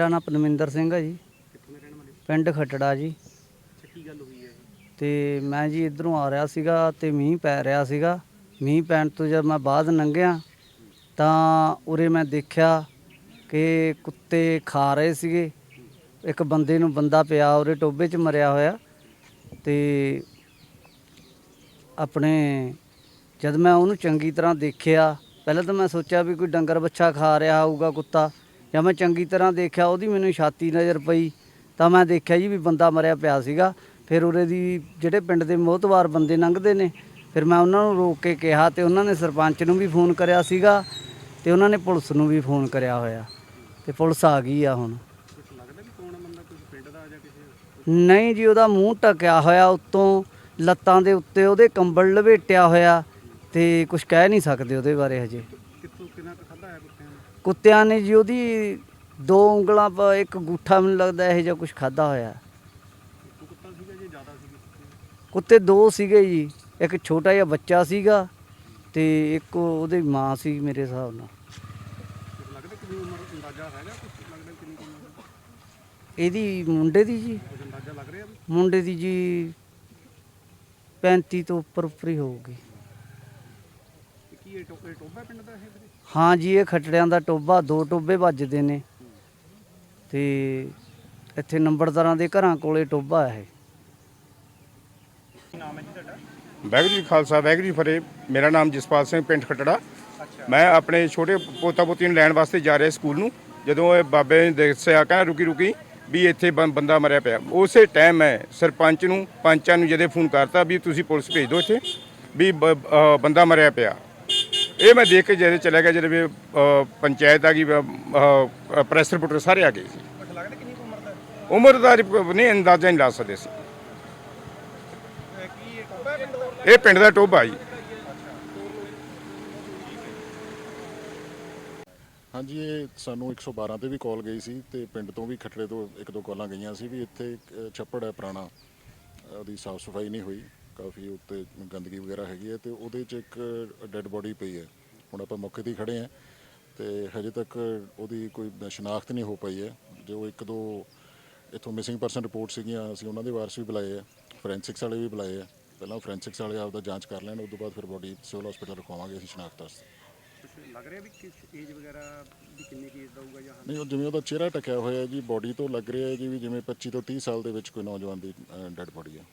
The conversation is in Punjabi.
ਮੇਰਾ ਨਾਮ ਪਨਵਿੰਦਰ ਸਿੰਘ ਹੈ ਜੀ। ਕਿੱਥੋਂ ਦੇ ਰਹਿਣ ਵਾਲੇ ਪਿੰਡ ਖੱਟੜਾ ਜੀ। ਅੱਛਾ ਕੀ ਗੱਲ ਹੋਈ ਹੈ? ਤੇ ਮੈਂ ਜੀ ਇਧਰੋਂ ਆ ਰਿਹਾ ਸੀਗਾ ਤੇ ਮੀਂਹ ਪੈ ਰਿਹਾ ਸੀਗਾ। ਮੀਂਹ ਪੈਣ ਤੋਂ ਜਦ ਮੈਂ ਬਾਅਦ ਲੰਘਿਆ ਤਾਂ ਉਰੇ ਮੈਂ ਦੇਖਿਆ ਕਿ ਕੁੱਤੇ ਖਾ ਰਹੇ ਸੀਗੇ। ਇੱਕ ਬੰਦੇ ਨੂੰ ਬੰਦਾ ਪਿਆ ਉਰੇ ਟੋਬੇ 'ਚ ਮਰਿਆ ਹੋਇਆ ਤੇ ਆਪਣੇ ਜਦ ਮੈਂ ਉਹਨੂੰ ਚੰਗੀ ਤਰ੍ਹਾਂ ਦੇਖਿਆ ਪਹਿਲਾਂ ਤਾਂ ਮੈਂ ਸੋਚਿਆ ਵੀ ਕੋਈ ਡੰਗਰ ਬੱਚਾ ਖਾ ਰਿਹਾ ਹੋਊਗਾ ਕੁੱਤਾ। ਜਦ ਮੈਂ ਚੰਗੀ ਤਰ੍ਹਾਂ ਦੇਖਿਆ ਉਹਦੀ ਮੈਨੂੰ ਛਾਤੀ ਨਜ਼ਰ ਪਈ, ਤਾਂ ਮੈਂ ਦੇਖਿਆ ਜੀ ਵੀ ਬੰਦਾ ਮਰਿਆ ਪਿਆ ਸੀਗਾ। ਫਿਰ ਉਰੇ ਦੀ ਜਿਹੜੇ ਪਿੰਡ ਦੇ ਮੋਹਤਵਾਰ ਬੰਦੇ ਲੰਘਦੇ ਨੇ, ਫਿਰ ਮੈਂ ਉਹਨਾਂ ਨੂੰ ਰੋਕ ਕੇ ਕਿਹਾ ਤੇ ਉਹਨਾਂ ਨੇ ਸਰਪੰਚ ਨੂੰ ਵੀ ਫੋਨ ਕਰਿਆ ਸੀਗਾ ਤੇ ਉਹਨਾਂ ਨੇ ਪੁਲਿਸ ਨੂੰ ਵੀ ਫੋਨ ਕਰਿਆ ਹੋਇਆ। ਤੇ ਪੁਲਿਸ ਆ ਗਈ ਆ ਹੁਣ। ਨਹੀਂ ਜੀ, ਉਹਦਾ ਮੂੰਹ ਟਕਿਆ ਹੋਇਆ ਉੱਤੋਂ, ਲੱਤਾਂ ਦੇ ਉੱਤੇ ਉਹਦੇ ਕੰਬਲ ਲਵੇਟਿਆ ਹੋਇਆ ਤੇ ਕੁਝ ਕਹਿ ਨਹੀਂ ਸਕਦੇ ਉਹਦੇ ਬਾਰੇ ਹਜੇ। ਕੁੱਤਿਆਂ ਨੇ ਜੀ ਉਹਦੀ ਦੋ ਉਂਗਲਾਂ ਪਰ ਇੱਕ ਗੂਠਾ ਮੈਨੂੰ ਲੱਗਦਾ ਇਹੋ ਜਿਹਾ ਕੁਝ ਖਾਦਾ ਹੋਇਆ। ਕੁੱਤਾ ਸੀਗਾ ਜੇ ਜ਼ਿਆਦਾ ਸੀ ਕੁੱਤੇ ਦੋ ਸੀਗੇ ਜੀ, ਇੱਕ ਛੋਟਾ ਜਿਹਾ ਬੱਚਾ ਸੀਗਾ ਤੇ ਇੱਕ ਉਹਦੀ ਮਾਂ ਸੀ ਮੇਰੇ ਹਿਸਾਬ ਨਾਲ। ਲੱਗਦਾ ਕਿੰਨੀ ਉਮਰ ਅੰਦਾਜ਼ਾ ਹੈਗਾ ਕੁਝ ਲੱਗਦਾ ਕਿੰਨੀ ਕੁ ਉਮਰ ਇਹਦੀ ਮੁੰਡੇ ਦੀ ਜੀ। ਕੁਝ ਅੰਦਾਜ਼ਾ ਲੱਗ ਰਿਹਾ ਵੀ ਮੁੰਡੇ ਦੀ ਜੀ 35 ਤੋਂ ਉੱਪਰ ਉੱਪਰ ਹੀ ਹੋਊਗੀ। ਇਹ ਕੀ ਇਹ ਟੋਪੇ ਟੋਬਾ ਪਿੰਡ ਦਾ ਇਹ ਵੀਰੇ? ਹਾਂ ਜੀ ਇਹ ਖੱਟੜਿਆਂ ਦਾ ਟੋਬਾ ਦੋ ਟੋਬੇ ਵੱਜਦੇ ਨੇ। ਤੇ ਇੱਥੇ ਨੰਬਰਦਾਰਾਂ ਦੇ ਘਰਾਂ ਕੋਲੇ ਟੋਬਾ ਹੈ ਵਾਹਿਗੁਰੂ ਜੀ ਖਾਲਸਾ ਵਾਹਿਗੁਰੂ ਜੀ ਫਤਿਹ। ਮੇਰਾ ਨਾਮ ਜਸਪਾਲ ਸਿੰਘ ਪਿੰਡ ਖਟੜਾ। ਮੈਂ ਆਪਣੇ ਛੋਟੇ ਪੋਤਾ ਪੋਤੀ ਨੂੰ ਲੈਣ ਵਾਸਤੇ ਜਾ ਰਿਹਾ ਸਕੂਲ ਨੂੰ। ਜਦੋਂ ਇਹ ਬਾਬੇ ਨੇ ਦੱਸਿਆ ਕਹਿੰਦਾ ਰੁਕੀ ਰੁਕੀ ਵੀ ਇੱਥੇ ਬੰ- ਬੰਦਾ ਮਰਿਆ ਪਿਆ। ਉਸੇ ਟਾਈਮ ਮੈਂ ਸਰਪੰਚ ਨੂੰ ਪੰਚਾਂ ਨੂੰ ਜਦੇ ਫੋਨ ਕਰਤਾ ਵੀ ਤੁਸੀਂ ਪੁਲਿਸ ਭੇਜ ਦਿਓ ਇੱਥੇ ਵੀ ਬ- ਅ, ਬੰਦਾ ਮਰਿਆ ਪਿਆ। ਇਹ ਮੈਂ ਦੇਖ ਕੇ ਜਦੇ ਚਲਾ ਗਿਆ ਜਦ ਅ, ਪੰਚਾਇਤ ਆ ਗਈ ਪ੍ਰੈਸ ਰਿਪੋਰਟਰ ਸਾਰੇ ਆ ਗਏ ਸੀ। ਉਮਰ ਦਾ ਉਮਰ ਦਾ ਰਿਪ- ਨਹੀਂ ਅੰਦਾਜ਼ਾ ਨਹੀਂ ਲਾ ਸਕਦੇ ਸੀ ਇਹ ਪਿੰਡ ਦਾ? ਟੋਭਾ ਜੀ। ਹਾਂਜੀ ਇਹ ਸਾਨੂੰ 112 ਤੇ ਵੀ ਕਾਲ ਗਈ ਸੀ ਤੇ ਪਿੰਡ ਤੋਂ ਵੀ ਖੱਟੜੇ ਤੋਂ ਇੱਕ ਦੋ ਕਾਲਾਂ ਗਈਆਂ ਸੀ ਵੀ ਇੱਥੇ ਛੱਪੜ ਹੈ ਪੁਰਾਣਾ। ਉਹਦੀ ਸਾਫ਼ ਸਫ਼ਾਈ ਨਹੀਂ ਹੋਈ। ਕਾਫੀ ਉੱਤੇ ਗੰਦਗੀ ਵਗੈਰਾ ਹੈਗੀ ਹੈ ਤੇ ਉਹਦੇ 'ਚ ਇੱਕ ਡੈੱਡ ਬੋਡੀ ਪਈ ਹੈ। ਹੁਣ ਆਪਾਂ ਮੌਕੇ ਤੇ ਹੀ ਖੜੇ ਹਾਂ ਤੇ ਹਜੇ ਤੱਕ ਉਹਦੀ ਕੋਈ ਸ਼ਨਾਖਤ ਨਹੀਂ ਹੋ ਪਈ ਹੈ। ਜੋ ਇੱਕ ਦੋ ਇੱਥੋਂ ਮਿਸਿੰਗ ਪਰਸਨ ਰਿਪੋਰਟ ਸੀਗੀਆਂ ਅਸੀਂ ਉਹਨਾਂ ਦੇ ਵਾਰਸ ਵੀ ਬੁਲਾਏ ਆ ਫੋਰੈਂਸਿਕਸ ਵਾਲੇ ਵੀ ਬੁਲਾਏ ਆ ਪਹਿਲਾਂ ਫੋਰੈਂਸਿਕਸ ਵਾਲੇ ਆਪਦਾ ਜਾਂਚ ਕਰ ਲੈਣ ਉਸ ਤੋਂ ਬਾਅਦ ਫਿਰ ਬੋਡੀ ਸਿਵਲ ਹਸਪੀਟਲ ਰਖਵਾਵਾਂਗੇ ਅਸੀਂ ਸ਼ਨਾਖਤ ਵਾਸਤੇ। ਲੱਗ ਰਿਹਾ ਵੀ ਕਿਸ ਏਜ ਵਗੈਰਾ ਦੀ ਕਿੰਨੀ ਕੀ ਏਜ ਦਾ ਹੋਊਗਾ ਜਾਂ ਨਹੀਂ ਉਹ ਜਿਵੇਂ ਉਹਦਾ ਚਿਹਰਾ ਟਕਿਆ ਹੋਇਆ ਜੀ ਬਾਡੀ ਤੋਂ ਲੱਗ ਰਿਹਾ ਹੈ ਜੀ ਵੀ ਜਿਵੇਂ 25 ਤੋਂ 30 ਸਾਲ ਦੇ ਵਿੱਚ ਕੋਈ ਨੌਜਵਾਨ ਦੀ ਡੈੱਡ ਬੋਡੀ ਹੈ।